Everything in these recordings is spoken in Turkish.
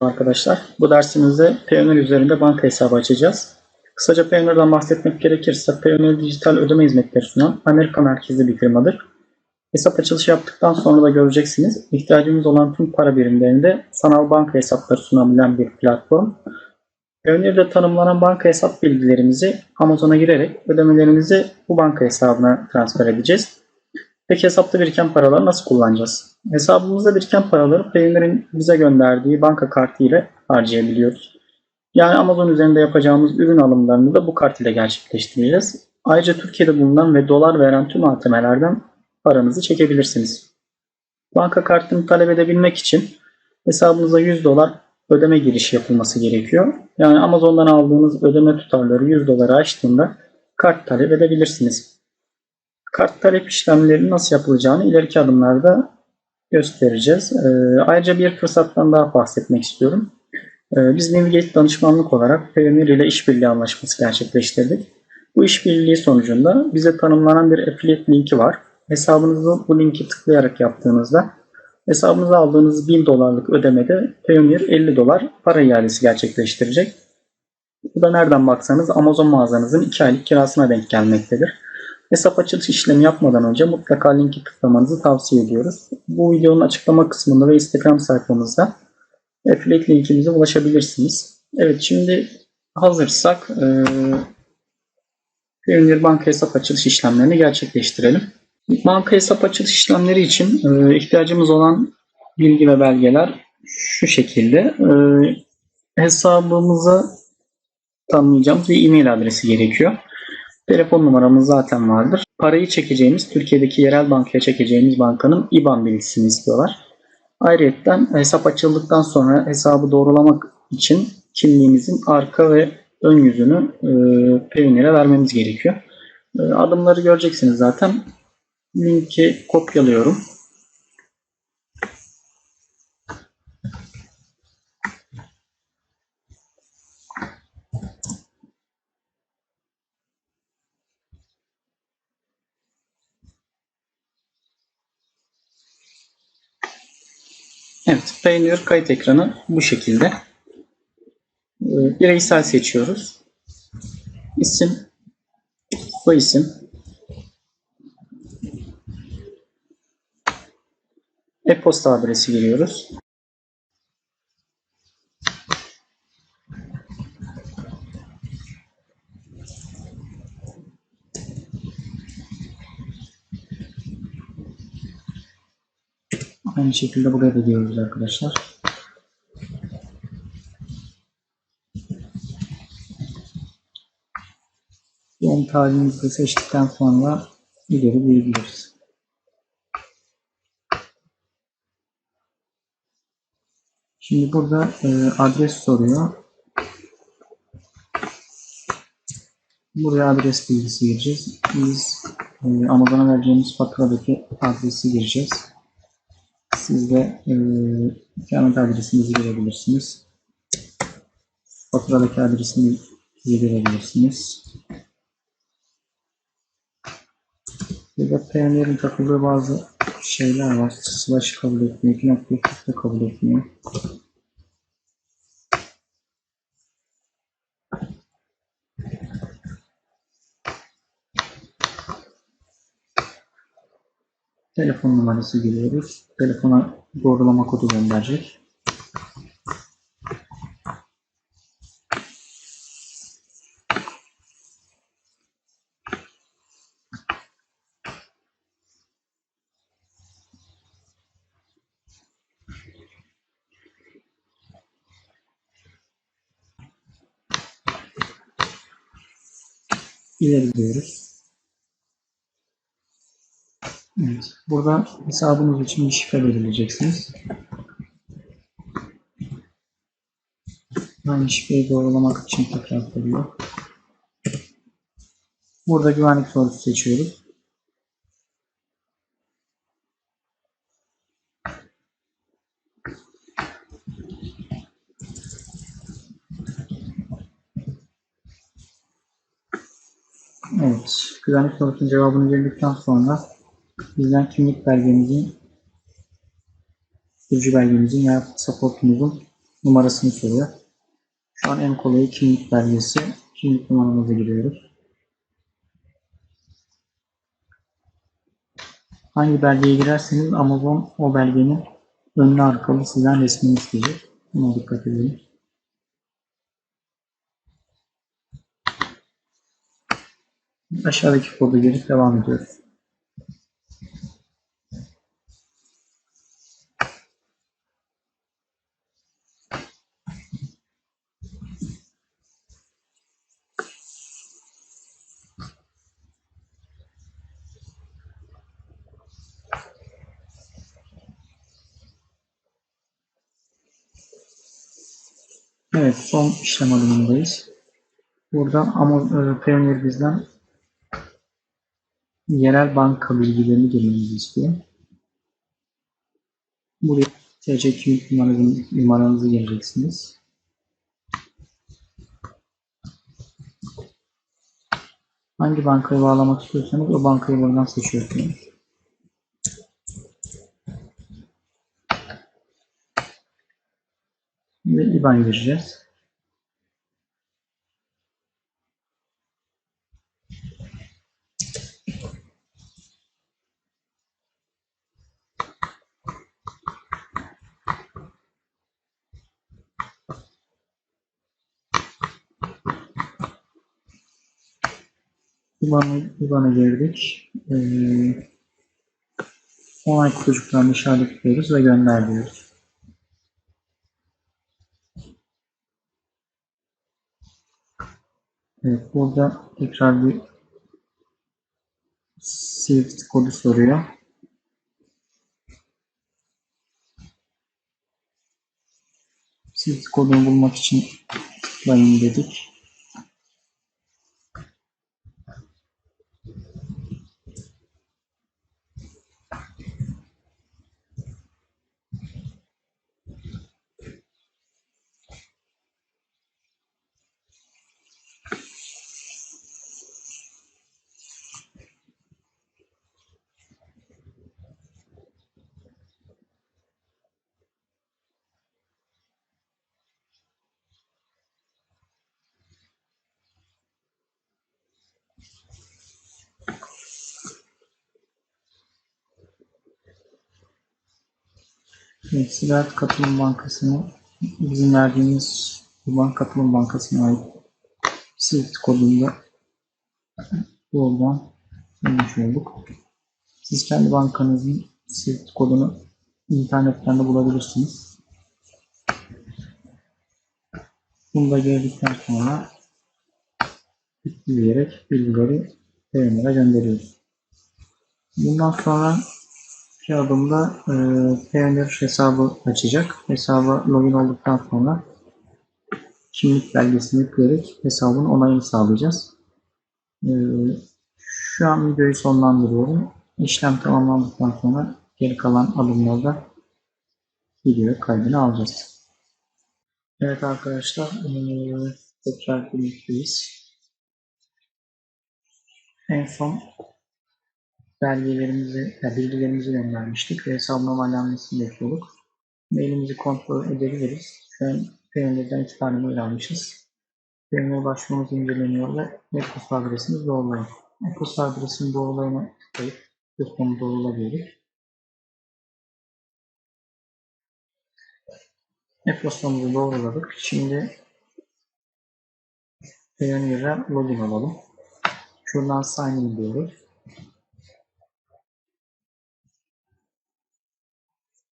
arkadaşlar. Bu dersimizde Payoneer üzerinde banka hesabı açacağız. Kısaca Payoneer'dan bahsetmek gerekirse Payoneer dijital ödeme hizmetleri sunan Amerika merkezli bir firmadır. Hesap açılışı yaptıktan sonra da göreceksiniz. İhtiyacımız olan tüm para birimlerinde sanal banka hesapları sunabilen bir platform. Payoneer'de tanımlanan banka hesap bilgilerimizi Amazon'a girerek ödemelerimizi bu banka hesabına transfer edeceğiz. Peki hesapta biriken paraları nasıl kullanacağız? Hesabımızda biriken paraları Payoneer'in bize gönderdiği banka kartı ile harcayabiliyoruz. Yani Amazon üzerinde yapacağımız ürün alımlarını da bu kart ile gerçekleştireceğiz. Ayrıca Türkiye'de bulunan ve dolar veren tüm ATM'lerden paranızı çekebilirsiniz. Banka kartını talep edebilmek için hesabınıza 100 dolar ödeme girişi yapılması gerekiyor. Yani Amazon'dan aldığınız ödeme tutarları 100 doları aştığında kart talep edebilirsiniz. Kart talep işlemleri nasıl yapılacağını ileriki adımlarda göstereceğiz. Ee, ayrıca bir fırsattan daha bahsetmek istiyorum. Ee, biz Navigate danışmanlık olarak Payoneer ile işbirliği anlaşması gerçekleştirdik. Bu işbirliği sonucunda bize tanımlanan bir affiliate linki var. Hesabınızı bu linki tıklayarak yaptığınızda hesabınıza aldığınız 1000 dolarlık ödemede Payoneer 50 dolar para iadesi gerçekleştirecek. Bu da nereden baksanız Amazon mağazanızın 2 aylık kirasına denk gelmektedir. Hesap açılış işlemi yapmadan önce mutlaka linki tıklamanızı tavsiye ediyoruz. Bu videonun açıklama kısmında ve Instagram sayfamızda affiliate linkimize ulaşabilirsiniz. Evet şimdi hazırsak e, Payoneer banka hesap açılış işlemlerini gerçekleştirelim. Banka hesap açılış işlemleri için e, ihtiyacımız olan bilgi ve belgeler şu şekilde. E, hesabımıza tanımlayacağımız bir e-mail adresi gerekiyor. Telefon numaramız zaten vardır. Parayı çekeceğimiz, Türkiye'deki yerel bankaya çekeceğimiz bankanın IBAN bilgisini istiyorlar. Ayrıca hesap açıldıktan sonra hesabı doğrulamak için kimliğimizin arka ve ön yüzünü e, Payoneer'e vermemiz gerekiyor. E, adımları göreceksiniz zaten. Linki kopyalıyorum. Evet, Payoneer kayıt ekranı bu şekilde. Ee, Bireysel seçiyoruz. İsim, soy isim, e-posta adresi giriyoruz. Aynı şekilde buraya da giriyoruz arkadaşlar. Doğum tarihimizi seçtikten sonra ileri diyebiliriz. Şimdi burada e, adres soruyor. Buraya adres bilgisi gireceğiz. Biz e, Amazon'a vereceğimiz faturadaki adresi gireceğiz. Siz de e, adresinizi girebilirsiniz. Faturadaki adresini girebilirsiniz. Burada Payoneer'in takıldığı bazı şeyler var. Slash kabul etmiyor. İki nokta üst kabul etmiyor. Telefon numarası giriyoruz. Telefona doğrulama kodu gönderecek. İleri diyoruz. Burada hesabınız için bir şifre belirleyeceksiniz. Aynı şifreyi doğrulamak için tekrar soruyor. Burada güvenlik sorusu seçiyoruz. Evet. Güvenlik sorusunun cevabını girdikten sonra bizden kimlik belgemizin, sürücü belgemizin veya pasaportumuzun numarasını soruyor. Şu an en kolayı kimlik belgesi. Kimlik numaramıza giriyoruz. Hangi belgeye girerseniz Amazon o belgenin önlü arkalı sizden resmini isteyecek. Buna dikkat edin. Aşağıdaki kodu girip devam ediyoruz. Evet, son işlem adımındayız. Burada ama e, Payoneer bizden yerel banka bilgilerini girmemizi istiyor. Buraya TC kimlik numaranızı, gireceksiniz. Hangi bankaya bağlamak istiyorsanız o bankayı buradan seçiyorsunuz. Ve IBAN gireceğiz. IBAN'a IBAN'a girdik. Ee, onay kutucuklarını işaretliyoruz ve gönder diyoruz. Evet, burada tekrar bir Swift kodu soruyor. Swift kodunu bulmak için tıklayın dedik. Evet, Ziraat Katılım Bankası'nı bizim verdiğimiz Kurban Katılım Bankası'na ait Swift kodunda buradan bulmuş olduk. Siz kendi bankanızın Swift kodunu internetten de bulabilirsiniz. Bunu da gördükten sonra yükleyerek bilgileri Payoneer'a gönderiyoruz. Bundan sonra iki adımda e, Payoneer hesabı açacak. Hesaba login olduktan sonra kimlik belgesini yükleyerek hesabın onayını sağlayacağız. E, şu an videoyu sonlandırıyorum. İşlem tamamlandıktan sonra geri kalan adımlarda video kaydını alacağız. Evet arkadaşlar e, tekrar birlikteyiz. En son belgelerimizi, yani bilgilerimizi göndermiştik ve hesap normallenmesini bekliyorduk. Mailimizi kontrol edebiliriz. Şu an Payoneer'den iki tane mail almışız. Payoneer başvurumuz inceleniyor ve e-posta adresini doğrulayın. E-posta adresini doğrulayına tıklayıp lütfen doğrula diyoruz. E-postamızı doğruladık. Şimdi Payoneer'a login olalım. Şuradan sign diyoruz.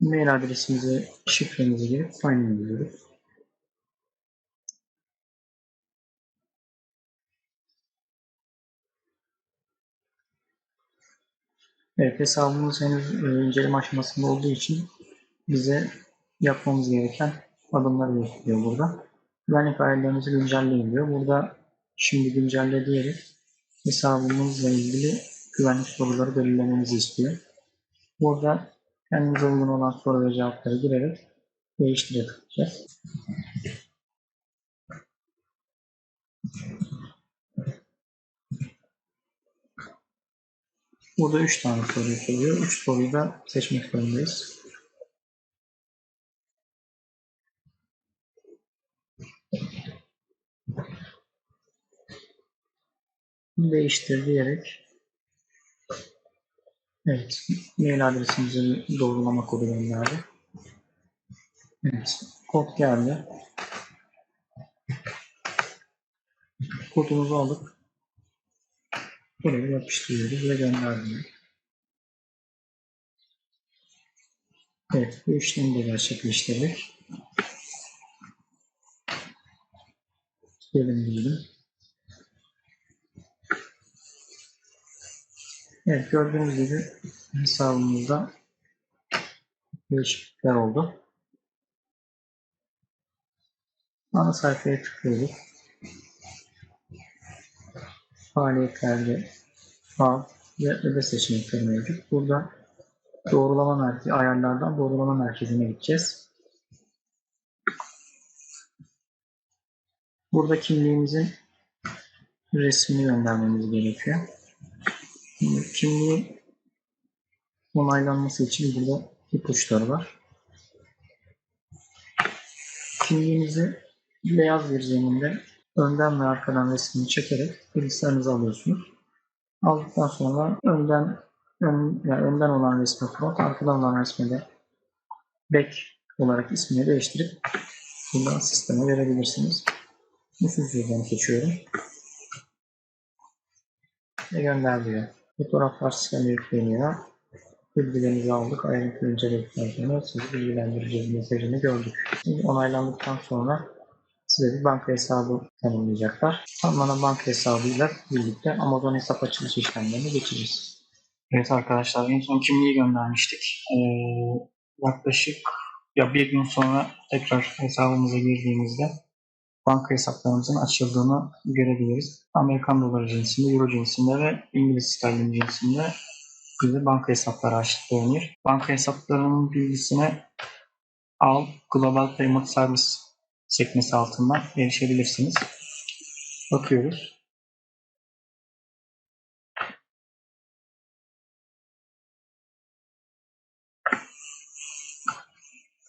Mail adresimizi, şifremizi girip sign in diyoruz. Evet hesabımız henüz e, inceleme aşamasında olduğu için bize yapmamız gereken adımları gösteriyor burada. Güvenlik ayarlarınızı güncelleyin diyor. Burada şimdi güncelle diyerek hesabımızla ilgili güvenlik soruları belirlememizi istiyor. Burada kendimize uygun olan soru ve cevapları girerek değiştire. Burada 3 tane soru soruyor. 3 soruyu da seçmek zorundayız değiştir diyerek Evet, mail adresimizi doğrulama kodu gönderdi. Evet, kod geldi. Kodumuzu alıp buraya yapıştırıyoruz ve gönderdik. Evet, bu işlemi de gerçekleştirdik. Gelin diyelim. Evet, gördüğünüz gibi hesabımızda değişiklikler oldu. Ana sayfaya tıklıyoruz. Faaliyetlerde al ve öde seçenekleri mevcut. Burada doğrulama merkezi, ayarlardan doğrulama merkezine gideceğiz. Burada kimliğimizin resmini göndermemiz gerekiyor. Şimdi onaylanması için burada ipuçları var. Kimliğinizi beyaz bir zeminde önden ve arkadan resmini çekerek bilgisayarınıza alıyorsunuz. Aldıktan sonra önden ön, yani önden olan resmi front, arkadan olan resmi de back olarak ismini değiştirip buradan sisteme verebilirsiniz. Nüfus yüzden seçiyorum. Ve gönder diyor. Fotoğraflar sisteme yükleniyor. Bilgilerinizi aldık. Ayrıntılı inceledikten sonra sizi bilgilendireceğiz mesajını gördük. Şimdi onaylandıktan sonra size bir banka hesabı tanımlayacaklar. Bana banka hesabıyla birlikte Amazon hesap açılış işlemlerini geçeceğiz. Evet arkadaşlar en son kimliği göndermiştik. Ee, yaklaşık ya bir gün sonra tekrar hesabımıza girdiğimizde banka hesaplarımızın açıldığını görebiliriz. Amerikan doları cinsinde, euro cinsinde ve İngiliz sterlin cinsinde bize banka hesapları açtık görünüyor. Banka hesaplarının bilgisine al Global Payment Service sekmesi altından erişebilirsiniz. Bakıyoruz.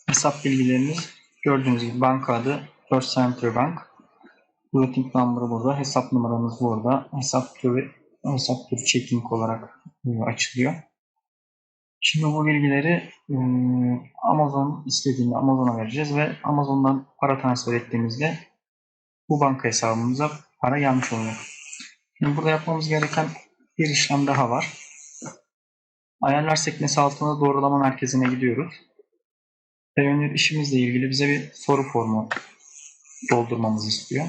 Hesap bilgileriniz gördüğünüz gibi banka adı First Center Bank. Routing number'ı burada. Hesap numaramız burada. Hesap türü hesap türü checking olarak e, açılıyor. Şimdi bu bilgileri e, Amazon istediğinde Amazon'a vereceğiz ve Amazon'dan para transfer ettiğimizde bu banka hesabımıza para gelmiş oluyor. Şimdi burada yapmamız gereken bir işlem daha var. Ayarlar sekmesi altında doğrulama merkezine gidiyoruz. Payoneer işimizle ilgili bize bir soru formu doldurmamızı istiyor.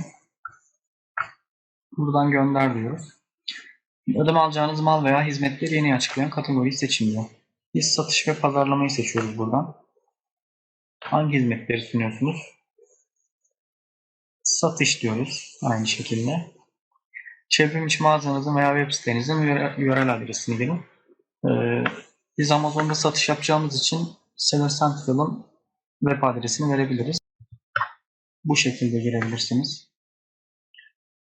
Buradan gönder diyoruz. Ödeme alacağınız mal veya hizmetleri yeni açıklayan kategoriyi seçin. Biz satış ve pazarlamayı seçiyoruz buradan. Hangi hizmetleri sunuyorsunuz? Satış diyoruz aynı şekilde. Çevrim içi mağazanızın veya web sitenizin yörel adresini girin. Ee, biz Amazon'da satış yapacağımız için Seller Central'ın web adresini verebiliriz. Bu şekilde girebilirsiniz.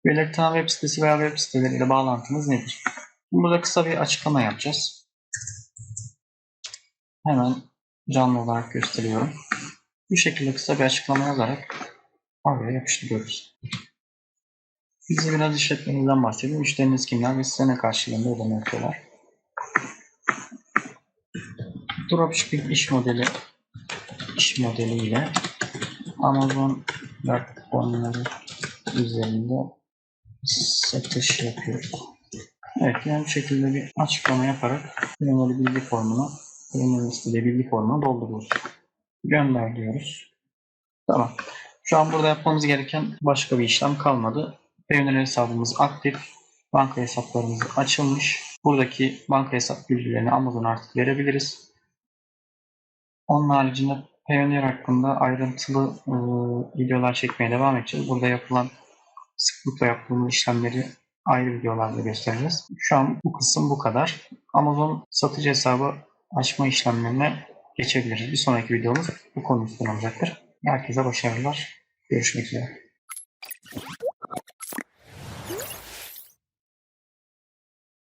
Belirtilen web sitesi veya web siteleriyle bağlantınız nedir? Burada kısa bir açıklama yapacağız. Hemen canlı olarak gösteriyorum. Bu şekilde kısa bir açıklama yazarak oraya yapıştırıyoruz. Bize biraz işletmenizden bahsedin. Müşteriniz kimler ve size ne karşılığında ödeme yapıyorlar? Dropshipping iş modeli iş modeliyle Amazon platformları üzerinde satış yapıyoruz. Evet yani bu şekilde bir açıklama yaparak kullanıcı bilgi formunu kullanıcı istediği bilgi formunu dolduruyoruz. Gönder diyoruz. Tamam. Şu an burada yapmamız gereken başka bir işlem kalmadı. Payoneer hesabımız aktif. Banka hesaplarımız açılmış. Buradaki banka hesap bilgilerini Amazon'a artık verebiliriz. Onun haricinde Payoneer hakkında ayrıntılı e, videolar çekmeye devam edeceğiz. Burada yapılan sıklıkla yaptığımız işlemleri ayrı videolarda göstereceğiz. Şu an bu kısım bu kadar. Amazon satıcı hesabı açma işlemlerine geçebiliriz. Bir sonraki videomuz bu konu üstüne olacaktır. Herkese başarılar. Görüşmek üzere.